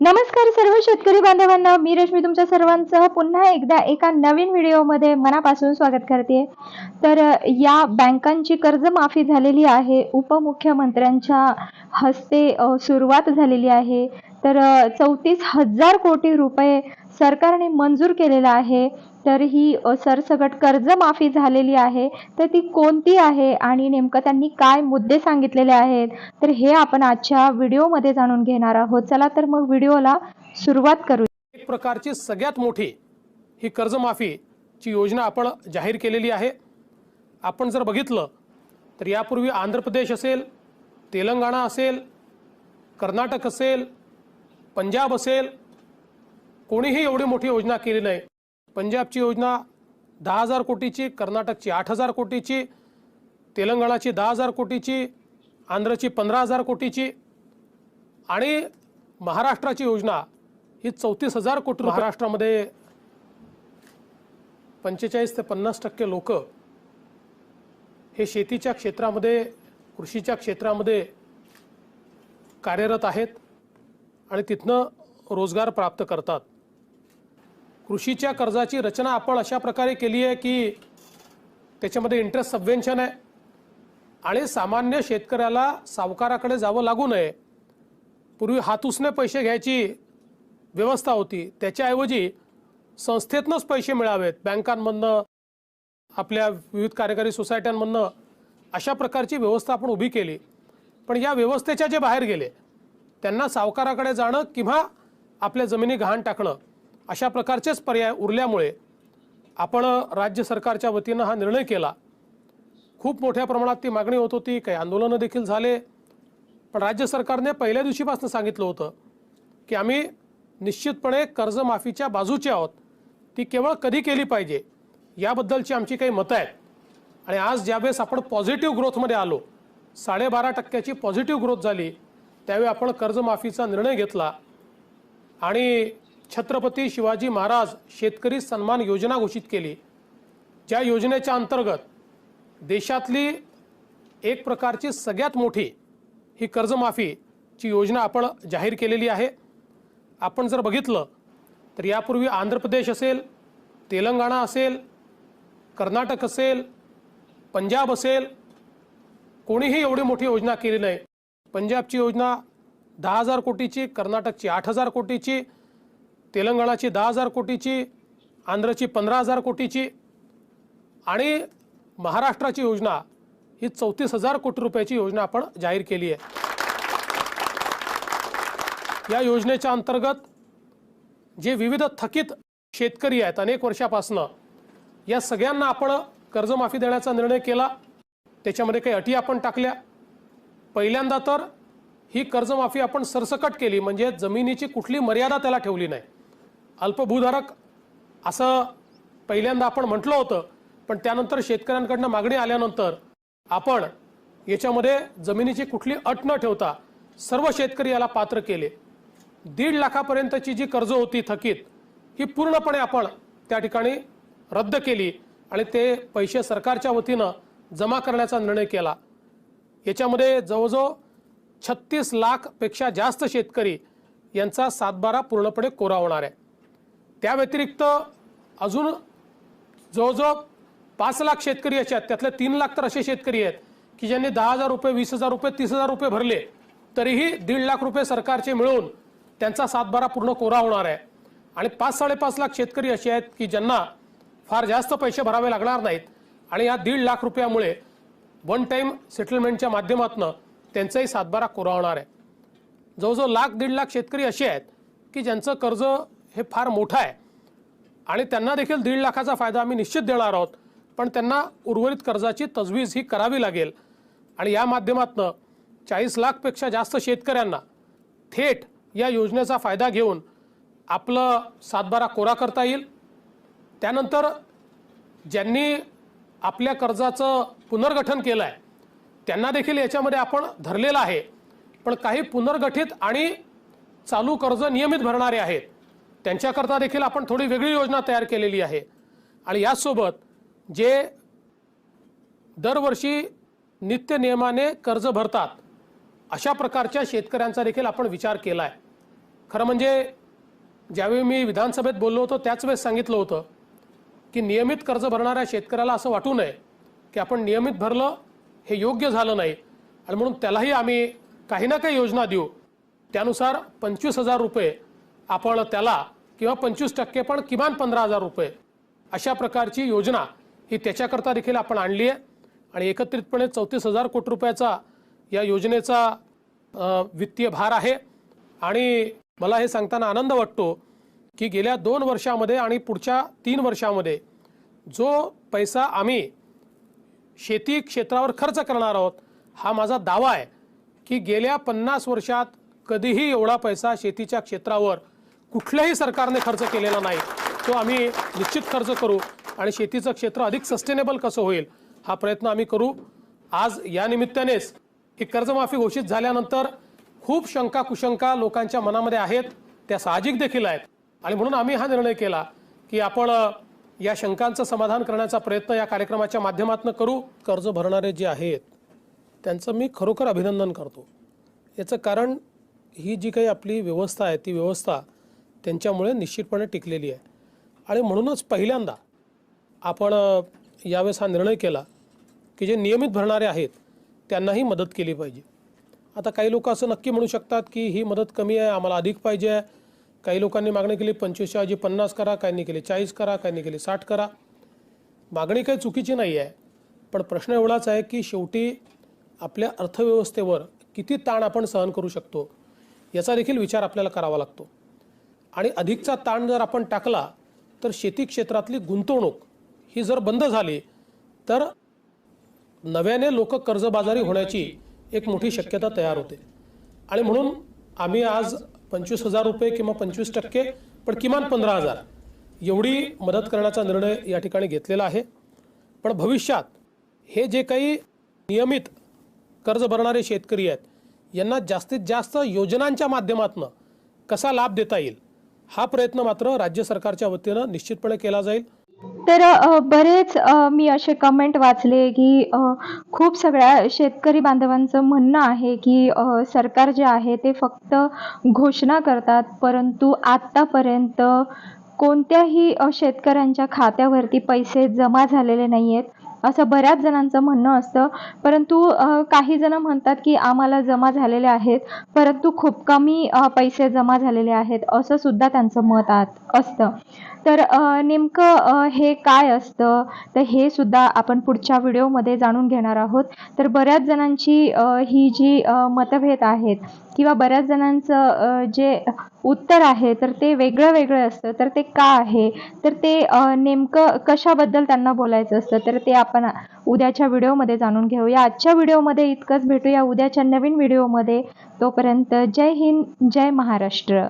नमस्कार सर्व शेतकरी बांधवांना मी रश्मी तुमच्या सर्वांचं पुन्हा एकदा एका नवीन व्हिडिओमध्ये मनापासून स्वागत करते. तर या बँकांची कर्जमाफी झालेली आहे उपमुख्यमंत्र्यांच्या हस्ते सुरुवात झालेली आहे. तर चौतीस हजार कोटी रुपये सरकारने मंजूर केलेला आहे. तर ही सरसकट कर्जमाफी झालेली आहे. तर ती कोणती आहे आणि नेमकं त्यांनी काय मुद्दे सांगितलेले आहेत? तर हे आपण आजच्या व्हिडिओमध्ये जाणून घेणार आहोत. चला तर मग व्हिडिओला सुरुवात करू. एक प्रकारची सगळ्यात मोठी ही कर्जमाफीची योजना आपण जाहीर केलेली आहे. आपण जर बघितलं तर यापूर्वी आंध्र प्रदेश असेल तेलंगणा असेल कर्नाटक असेल पंजाब असेल कोणीही एवढी मोठी योजना केली नाही. पंजाबची योजना दहा हजार कोटीची कर्नाटकची आठ हजार कोटीची तेलंगणाची दहा हजार कोटीची आंध्रची पंधरा हजार कोटीची आणि महाराष्ट्राची योजना ही चौतीस हजार कोटी. महाराष्ट्रामध्ये पंचेचाळीस ते पन्नास टक्के लोक हे शेतीच्या क्षेत्रामध्ये कृषीच्या क्षेत्रामध्ये कार्यरत आहेत आणि तिथनं रोजगार प्राप्त करतात कृषीच्या कर्जाची रचना आपण अशा प्रकारे केली आहे की त्याच्यामध्ये इंटरेस्ट सबवेन्शन आहे. आणि सामान्य शेतकऱ्याला सावकाराकडे जावं लागू नये. पूर्वी हातूसने पैसे घ्यायची व्यवस्था होती. त्याच्याऐवजी संस्थेतनंच पैसे मिळावेत. बँकांमधनं आपल्या विविध कार्यकारी सोसायट्यांमधनं अशा प्रकारची व्यवस्था आपण उभी केली. पण या व्यवस्थेच्या जे बाहेर गेले त्यांना सावकाराकडे जाणं किंवा आपल्या जमिनी गहाण टाकणं अशा प्रकारचेच पर्याय उरल्यामुळे आपण राज्य सरकारच्या वतीनं हा निर्णय केला. खूप मोठ्या प्रमाणात ती मागणी होत होती काही आंदोलनं देखील झाले. पण राज्य सरकारने पहिल्या दिवशीपासून सांगितलं होतं की आम्ही निश्चितपणे कर्जमाफीच्या बाजूचे आहोत. ती केवळ कधी केली पाहिजे याबद्दलची आमची काही मतं आहेत. आणि आज ज्यावेळेस आपण पॉझिटिव्ह ग्रोथमध्ये आलो साडेबारा टक्क्याची पॉझिटिव्ह ग्रोथ झाली त्यावेळी आपण कर्जमाफीचा निर्णय घेतला. आणि छत्रपती शिवाजी महाराज शेतकरी सन्मान योजना घोषित केली. ज्या योजनेच्या अंतर्गत देशातली एक प्रकारची सगळ्यात मोठी ही कर्जमाफीची योजना आपण जाहीर केलेली आहे. आपण जर बघितलं तर यापूर्वी आंध्र प्रदेश असेल तेलंगणा असेल कर्नाटक असेल पंजाब असेल कोणीही एवढी मोठी योजना केली नाही. पंजाबची योजना दहा हजार कोटीची कर्नाटकची आठ हजार कोटीची तेलंगणाची दहा हजार कोटीची आंध्रची पंधरा हजार कोटीची आणि महाराष्ट्राची योजना ही चौतीस हजार कोटी रुपयाची योजना आपण जाहीर केली आहे. या योजनेच्या अंतर्गत जे विविध थकीत शेतकरी आहेत अनेक वर्षापासनं या सगळ्यांना आपण कर्जमाफी देण्याचा निर्णय केला. त्याच्यामध्ये काही अटी आपण टाकल्या. पहिल्यांदा तर ही कर्जमाफी आपण सरसकट केली म्हणजे जमिनीची कुठली मर्यादा त्याला ठेवली नाही. अल्पभूधारक असं पहिल्यांदा आपण म्हटलं होतं पण त्यानंतर शेतकऱ्यांकडनं मागणी आल्यानंतर आपण याच्यामध्ये जमिनीची कुठली अट न ठेवता सर्व शेतकरी याला पात्र केले. दीड लाखापर्यंतची जी कर्ज होती थकीत ही पूर्णपणे आपण त्या ठिकाणी रद्द केली आणि ते पैसे सरकारच्या वतीनं जमा करण्याचा निर्णय केला. याच्यामध्ये जवळजवळ छत्तीस लाखपेक्षा जास्त शेतकरी यांचा सातबारा पूर्णपणे कोरा होणार आहे. त्या व्यतिरिक्त अजून जवळजवळ पाच लाख शेतकरी असे आहेत. त्यातले तीन लाख तर असे शेतकरी आहेत की ज्यांनी दहा हजार रुपये वीस हजार रुपये तीस हजार रुपये भरले तरीही दीड लाख रुपये सरकारचे मिळून त्यांचा सातबारा पूर्ण कोरा होणार आहे. आणि पाच साडेपाच लाख शेतकरी असे आहेत की ज्यांना फार जास्त पैसे भरावे लागणार नाहीत. आणि या दीड लाख रुपयामुळे वन टाईम सेटलमेंटच्या माध्यमातून त्यांचाही सातबारा कोरा होणार आहे. जवळजवळ लाख दीड लाख शेतकरी असे आहेत की ज्यांचं कर्ज हे फार मोठं आहे. आणि त्यांना देखील दीड लाखाचा फायदा आम्ही निश्चित देणार आहोत. पण त्यांना उर्वरित कर्जाची तजवीज ही करावी लागेल. आणि या माध्यमातून चाळीस लाखपेक्षा जास्त शेतकऱ्यांना थेट या योजनेचा फायदा घेऊन आपलं सातबारा कोरा करता येईल. त्यानंतर ज्यांनी आपल्या कर्जाचं पुनर्गठन केलं आहे त्यांना देखील याच्यामध्ये आपण धरलेलं आहे. पण काही पुनर्गठित आणि चालू कर्ज नियमित भरणारे आहेत. त्यांच्याकरता देखील आपण थोडी वेगळी योजना तयार केलेली आहे. आणि याचसोबत जे दरवर्षी नित्य नियमाने कर्ज भरतात अशा प्रकारच्या शेतकऱ्यांचा देखील आपण विचार केला आहे खरं म्हणजे ज्यावेळी मी विधानसभेत बोललो होतो त्याच वेळेस सांगितलं होतं की नियमित कर्ज भरणाऱ्या शेतकऱ्याला असं वाटू नये की आपण नियमित भरलं हे योग्य झालं नाही. आणि म्हणून त्यालाही आम्ही काही ना काही योजना देऊ. त्यानुसार पंचवीस हजार रुपये आपण त्याला किंवा पंचवीस टक्के पण किमान पंधरा हजार रुपये अशा प्रकारची योजना ही त्याच्याकरता देखील आपण आणली आहे. आणि एकत्रितपणे चौतीस हजार कोटी रुपयाचा या योजनेचा वित्तीय भार आहे. आणि मला हे सांगताना आनंद वाटतो की गेल्या दोन वर्षामध्ये आणि पुढच्या तीन वर्षामध्ये जो पैसा आम्ही शेती क्षेत्रावर खर्च करणार आहोत हा माझा दावा आहे की गेल्या पन्नास वर्षात कधीही एवढा पैसा शेतीच्या क्षेत्रावर कुठल्याही सरकारने खर्च केलेला नाही. तो आम्ही निश्चित खर्च करू आणि शेतीचं क्षेत्र अधिक सस्टेनेबल कसं होईल हा प्रयत्न आम्ही करू. आज या निमित्तानेच ही कर्जमाफी घोषित झाल्यानंतर खूप शंका कुशंका लोकांच्या मनामध्ये आहेत त्या साहजिक देखील आहेत. आणि म्हणून आम्ही हा निर्णय केला की आपण या शंकांचं समाधान करण्याचा प्रयत्न या कार्यक्रमाच्या माध्यमातून करू. कर्ज भरणारे जे आहेत त्यांचं मी खरोखर अभिनंदन करतो. याचं कारण ही जी काही आपली व्यवस्था आहे ती व्यवस्था त्यांच्यामुळे निश्चितपणे टिकलेली आहे. आणि म्हणूनच पहिल्यांदा आपण यावेळेस हा निर्णय केला की जे नियमित भरणारे आहेत त्यांनाही मदत केली पाहिजे. आता काही लोक असं नक्की म्हणू शकतात की ही मदत कमी आहे आम्हाला अधिक पाहिजे आहे. काही लोकांनी मागणी केली पंचवीसशे ऐवजी पन्नास करा काहींनी केली चाळीस करा काहींनी केली साठ करा. मागणी काही चुकीची नाही आहे पण प्रश्न एवढाच आहे की शेवटी आपल्या अर्थव्यवस्थेवर किती ताण आपण सहन करू शकतो याचा देखील विचार आपल्याला करावा लागतो. आणि अधिकचा ताण जर आपण टाकला तर शेती क्षेत्रातली गुंतवणूक ही जर बंद झाली तर नव्याने लोक कर्जबाजारी होण्याची एक मोठी शक्यता तयार होते. आणि म्हणून आम्ही आज पंचवीस हजार रुपये किंवा पंचवीस टक्के पण किमान पंधरा हजार एवढी मदत करण्याचा निर्णय या ठिकाणी घेतलेला आहे. पण भविष्यात हे जे काही नियमित कर्ज भरणारे शेतकरी आहेत यांना जास्तीत जास्त योजनांच्या माध्यमातून कसा लाभ देता येईल हा प्रयत्न मात्र राज्य सरकारच्या वतीनं निश्चितपणे केला जाईल. तर बरेच मी असे कमेंट वाचले की खूप सगळ्या शेतकरी बांधवांचं म्हणणं आहे की सरकार जे आहे ते फक्त घोषणा करतात परंतु आत्तापर्यंत कोणत्याही शेतकऱ्यांच्या खात्यावरती पैसे जमा झालेले नाही आहेत असं बऱ्याच जणांचं म्हणणं असतं. परंतु काही जण म्हणतात की आम्हाला जमा झालेले आहेत परंतु खूप कमी पैसे जमा झालेले आहेत असं सुद्धा त्यांचं मत आत- असतं. तर नेमकं हे काय असतं? तर हे सुद्धा आपण पुढच्या व्हिडिओमध्ये जाणून घेणार आहोत. तर बऱ्याच जणांची ही जी मतभेद आहेत किंवा बऱ्याच जणांचं जे उत्तर आहे तर ते वेगळं वेगळं असतं. तर ते का आहे? तर ते नेमकं कशाबद्दल त्यांना बोलायचं असतं? तर ते आपण उद्याच्या व्हिडिओमध्ये जाणून घेऊया. आजच्या व्हिडिओमध्ये इतकंच. भेटूया उद्याच्या नवीन व्हिडिओमध्ये. तोपर्यंत जय हिंद जय महाराष्ट्र.